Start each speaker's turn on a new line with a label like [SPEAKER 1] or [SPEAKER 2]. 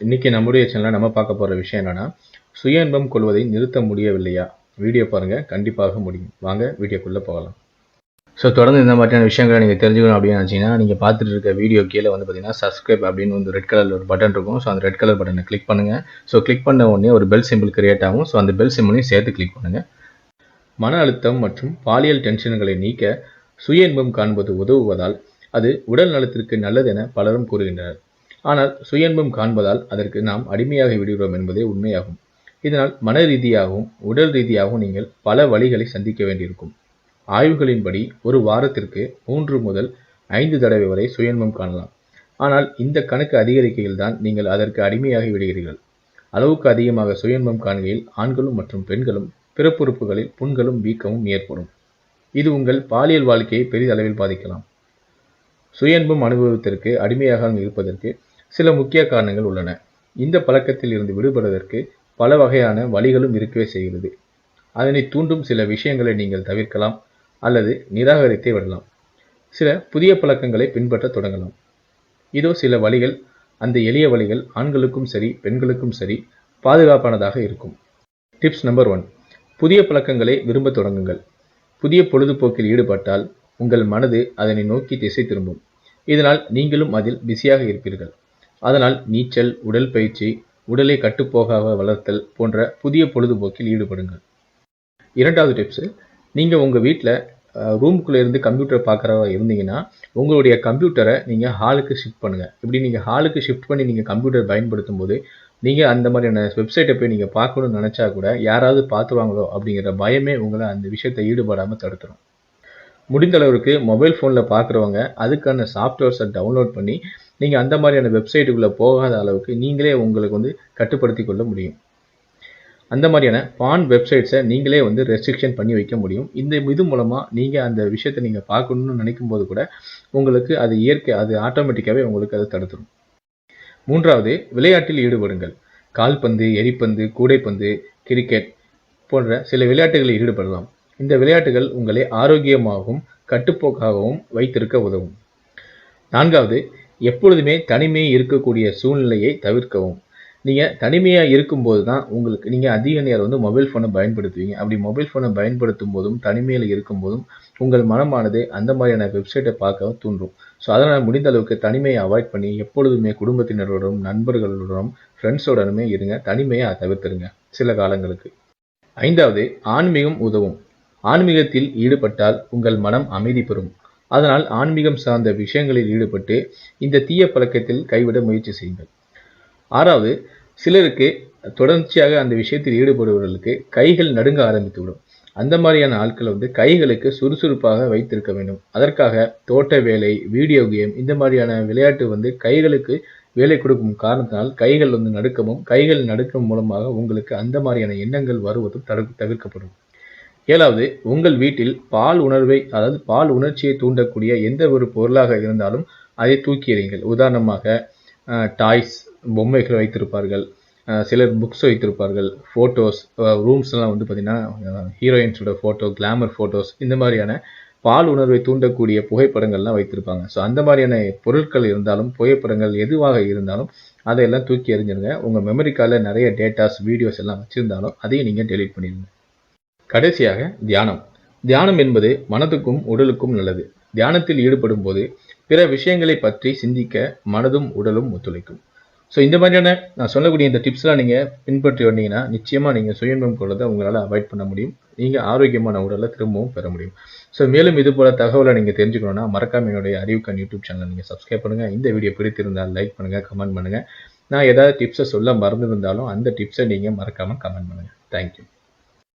[SPEAKER 1] இன்னைக்கு நம்முடைய சேனலில் நம்ம பார்க்க போகிற விஷயம் என்னன்னா சுய இன்பம் கொள்வதை நிறுத்த முடியவில்லையா? வீடியோ பாருங்க கண்டிப்பாக முடியும். வாங்க வீடியோக்குள்ளே போகலாம். ஸோ தொடர்ந்து இந்த மாதிரியான விஷயங்களை நீங்கள் தெரிஞ்சுக்கணும் அப்படின்னு நினச்சிங்கன்னா நீங்கள் பார்த்துட்டு இருக்க வீடியோ கீழே வந்து பார்த்தீங்கன்னா சப்ஸ்கிரைப் அப்படின்னு வந்து ரெட் கலரில் ஒரு பட்டன் இருக்கும். ஸோ அந்த ரெட் கலர் பட்டனை கிளிக் பண்ணுங்கள் ஸோ கிளிக் பண்ண உடனே ஒரு பெல் சிம்பிள் கிரியேட் ஆகும். ஸோ அந்த பெல் சிம்பிளையும் சேர்த்து கிளிக் பண்ணுங்கள் மன அழுத்தம் மற்றும் பாலியல் டென்ஷன்களை நீக்க சுய இன்பம் காண்பது உதவுவதால் அது உடல் நலத்திற்கு நல்லது என பலரும் கூறுகின்றனர். ஆனால் சுயன்பம் காண்பதால் அதற்கு நாம் அடிமையாகி விடுகிறோம் என்பதே உண்மையாகும். இதனால் மன ரீதியாகவும் உடல் ரீதியாகவும் நீங்கள் பல வழிகளை சந்திக்க வேண்டியிருக்கும். ஆய்வுகளின்படி ஒரு வாரத்திற்கு மூன்று முதல் ஐந்து தடவை வரை சுயன்பம் காணலாம். ஆனால் இந்த கணக்கு அதிகரிக்கையில் தான் நீங்கள் அதற்கு அடிமையாகி விடுகிறீர்கள். அளவுக்கு அதிகமாக சுயன்பம் காண்கையில் ஆண்களும் மற்றும் பெண்களும் பிறப்புறுப்புகளில் புண்களும் வீக்கமும் ஏற்படும். இது உங்கள் பாலியல் வாழ்க்கையை பெரிதளவில் பாதிக்கலாம். சுயன்பம் அனுபவத்திற்கு அடிமையாக இருப்பதற்கு சில முக்கிய காரணங்கள் உள்ளன. இந்த பழக்கத்தில் இருந்து விடுபடுவதற்கு பல வகையான வழிகளும் இருக்கவே செய்கிறது. அதனை தூண்டும் சில விஷயங்களை நீங்கள் தவிர்க்கலாம் அல்லது நிராகரித்தே விடலாம். சில புதிய பழக்கங்களை பின்பற்ற தொடங்கலாம். இதோ சில வழிகள். அந்த எளிய வழிகள் ஆண்களுக்கும் சரி பெண்களுக்கும் சரி பாதுகாப்பானதாக இருக்கும். Tips number one. புதிய பழக்கங்களை விரும்ப தொடங்குங்கள். புதிய பொழுதுபோக்கில் ஈடுபட்டால் உங்கள் மனது அதனை நோக்கி திசை திரும்பும். இதனால் நீங்களும் அதில் பிஸியாக இருப்பீர்கள். அதனால் நீச்சல் உடற்பயிற்சி உடலை கட்டுப்போகாக வளர்த்தல் போன்ற புதிய பொழுதுபோக்கில் ஈடுபடுங்கள். இரண்டாவது டிப்ஸு நீங்கள் உங்கள் வீட்டில் ரூமுக்குள்ளே இருந்து கம்ப்யூட்டர் பார்க்குறவா இருந்தீங்கன்னா உங்களுடைய கம்ப்யூட்டரை நீங்கள் ஹாலுக்கு ஷிஃப்ட் பண்ணுங்கள் இப்படி நீங்கள் ஹாலுக்கு ஷிஃப்ட் பண்ணி நீங்கள் கம்ப்யூட்டர் பயன்படுத்தும் போது நீங்கள் அந்த மாதிரியான வெப்சைட்டை போய் நீங்கள் பார்க்கணும்னு நினச்சா கூட யாராவது பார்த்துருவாங்களோ அப்படிங்கிற பயமே உங்களை அந்த விஷயத்தை ஈடுபடாமல் தடுத்துரும். முடிந்த அளவுக்கு மொபைல் ஃபோனில் பார்க்குறவங்க அதுக்கான சாஃப்ட்வேர்ஸை டவுன்லோட் பண்ணி நீங்கள் அந்த மாதிரியான வெப்சைட்டுக்குள்ளே போகாத அளவுக்கு நீங்களே உங்களுக்கு வந்து கட்டுப்படுத்தி கொள்ள முடியும். அந்த மாதிரியான பான் வெப்சைட்ஸை நீங்களே வந்து ரெஸ்ட்ரிக்ஷன் பண்ணி வைக்க முடியும். இந்த இது மூலமாக நீங்கள் அந்த விஷயத்தை நீங்கள் பார்க்கணுன்னு நினைக்கும் போது கூட உங்களுக்கு அது இயற்கை அது ஆட்டோமேட்டிக்காகவே உங்களுக்கு அதை தடுத்துடும் மூன்றாவது விளையாட்டில் ஈடுபடுங்கள். கால்பந்து எரிப்பந்து கூடைப்பந்து கிரிக்கெட் போன்ற சில விளையாட்டுகளில் ஈடுபடலாம். இந்த விளையாட்டுகள் உங்களை ஆரோக்கியமாகவும் கட்டுப்போக்காகவும் வைத்திருக்க உதவும். நான்காவது எப்பொழுதுமே தனிமையை இருக்கக்கூடிய சூழ்நிலையை தவிர்க்கவும். நீங்கள் தனிமையாக இருக்கும்போது தான் உங்களுக்கு நீங்கள் அதிக நேரம் வந்து மொபைல் ஃபோனை பயன்படுத்துவீங்க. அப்படி மொபைல் ஃபோனை பயன்படுத்தும் போதும் தனிமையில் இருக்கும்போதும் உங்கள் மனமானது அந்த மாதிரியான வெப்சைட்டை பார்க்க தூண்டும். ஸோ அதனால் முடிந்த அளவுக்கு தனிமையை அவாய்ட் பண்ணி எப்பொழுதுமே குடும்பத்தினருடனும் நண்பர்களுடனும் ஃப்ரெண்ட்ஸுடனுமே இருங்க. தனிமையை தவிர்த்துருங்க சில காலங்களுக்கு. ஐந்தாவது ஆன்மீகம் உதவும். ஆன்மீகத்தில் ஈடுபட்டால் உங்கள் மனம் அமைதி பெறும். அதனால் ஆன்மீகம் சார்ந்த விஷயங்களில் ஈடுபட்டு இந்த தீய பழக்கத்தில் கைவிட முயற்சி செய்யுங்கள். ஆறாவது சிலருக்கு தொடர்ச்சியாக அந்த விஷயத்தில் ஈடுபடுபவர்களுக்கு கைகள் நடுங்க ஆரம்பித்துவிடும். அந்த மாதிரியான ஆட்களை வந்து கைகளுக்கு சுறுசுறுப்பாக வைத்திருக்க வேண்டும். அதற்காக தோட்ட வேலை வீடியோ கேம் இந்த மாதிரியான விளையாட்டு வந்து கைகளுக்கு வேலை கொடுக்கும் காரணத்தினால் கைகள் வந்து நடுக்கமும் கைகள் நடுக்கம் மூலமாக உங்களுக்கு அந்த மாதிரியான எண்ணங்கள் வருவதும் தவிர்க்கப்படும். ஏழாவது உங்கள் வீட்டில் பால் உணர்வை அதாவது பால் உணர்ச்சியை தூண்டக்கூடிய எந்த ஒரு பொருளாக இருந்தாலும் அதை தூக்கி எறியுங்கள். உதாரணமாக டாய்ஸ் பொம்மைகள் வைத்திருப்பார்கள். சிலர் புக்ஸ் வைத்திருப்பார்கள். ஃபோட்டோஸ் ரூம்ஸ்லாம் வந்து பார்த்திங்கன்னா ஹீரோயின்ஸோட ஃபோட்டோ கிளாமர் ஃபோட்டோஸ் இந்த மாதிரியான பால் உணர்வை தூண்டக்கூடிய புகைப்படங்கள்லாம் வைத்திருப்பாங்க. ஸோ அந்த மாதிரியான பொருட்கள் இருந்தாலும் புகைப்படங்கள் எதுவாக இருந்தாலும் அதையெல்லாம் தூக்கி எறிஞ்சிருங்க உங்கள் மெமரி கார்டில் நிறைய டேட்டாஸ் வீடியோஸ் எல்லாம் வச்சுருந்தாலும் அதையும் நீங்கள் டெலிட் பண்ணிடுங்க. கடைசியாக தியானம். தியானம் என்பது மனதுக்கும் உடலுக்கும் நல்லது. தியானத்தில் ஈடுபடும் போது பிற விஷயங்களை பற்றி சிந்திக்க மனதும் உடலும் ஒத்துழைக்கும். ஸோ இந்த மாதிரியான நான் சொல்லக்கூடிய இந்த டிப்ஸ்லாம் நீங்கள் பின்பற்றி வந்தீங்கன்னா நிச்சயமாக நீங்கள் சுயன்பம் கொள்வதை உங்களால் அவாய்ட் பண்ண முடியும். நீங்கள் ஆரோக்கியமான உடலை திரும்பவும் பெற முடியும். ஸோ மேலும் இது போல் தகவலை நீங்கள் தெரிஞ்சுக்கணும்னா மறக்காம என்னுடைய அறிவுக்கான் யூடியூப் சேனலை நீங்கள் சப்ஸ்கிரைப் பண்ணுங்கள் இந்த வீடியோ பிடித்திருந்தால் லைக் பண்ணுங்கள் கமெண்ட் பண்ணுங்கள் நான் ஏதாவது டிப்ஸை சொல்ல மறந்துருந்தாலும் அந்த டிப்ஸை நீங்கள் மறக்காமல் கமெண்ட் பண்ணுங்கள் தேங்க்யூ